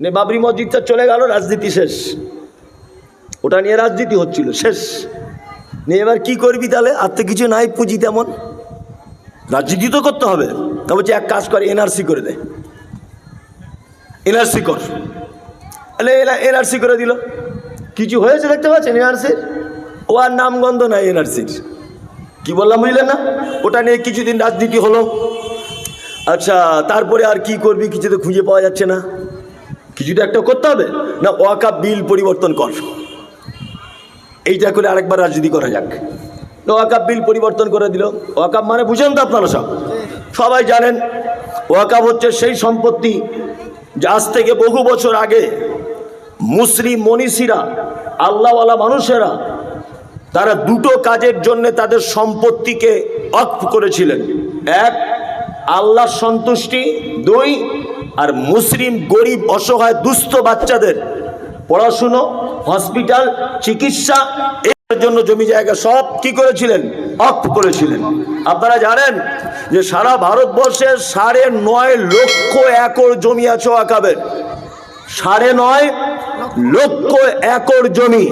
নে বাবরি মসজিদটা চলে গেল, রাজনীতি শেষ। ওটা নিয়ে রাজনীতি হচ্ছিল, শেষ। নিয়ে এবার কি করবি তাহলে? আর তো কিছু নাই পুঁজি তেমন। রাজনীতি তো করতে হবে। তা বলছে, এক কাজ করে এনআরসি করে দে। এনআরসি কর। তাহলে এনআরসি করে দিল। কিছু হয়েছে দেখতে পাচ্ছেন এনআরসির ও আর নামগন্ধ নাই এনআরসির কি বললাম বুঝলেন না? ওটা নিয়ে কিছুদিন রাজনীতি হলো। আচ্ছা তারপরে আর কি করবি কিছু তো খুঁজে পাওয়া যাচ্ছে না। কিছু তো একটা করতে হবে? না ওয়াকা বিল পরিবর্তন কর। এইটা করে আরেকবার রাজনীতি করা যাক। ওয়াকাপ বিল পরিবর্তন করে দিল। ওয়াকাপ মানে বুঝেন তো আপনারা সব। সবাই জানেন ওয়াকাপ হচ্ছে সেই সম্পত্তি যা আজ থেকে বহু বছর আগে মুসলিম মনীষীরা, আল্লাহওয়ালা মানুষেরা, তারা দুটো কাজের জন্য তাদের সম্পত্তিকে অক্ষ করেছিলেন। এক, আল্লাহর সন্তুষ্টি। দুই আর মুসলিম, গরিব, অসহায়, দুস্থ বাচ্চাদের পড়াশুনো, হসপিটাল, চিকিৎসা, এর জন্য জমি জায়গা সব কি করেছিলেন? অফ করেছিলেন। আপনারা জানেন যে সারা ভারতবর্ষে সাড়ে নয় লক্ষ একর জমি আছে ওয়াকাবের। সাড়ে নয় লক্ষ একর জমি।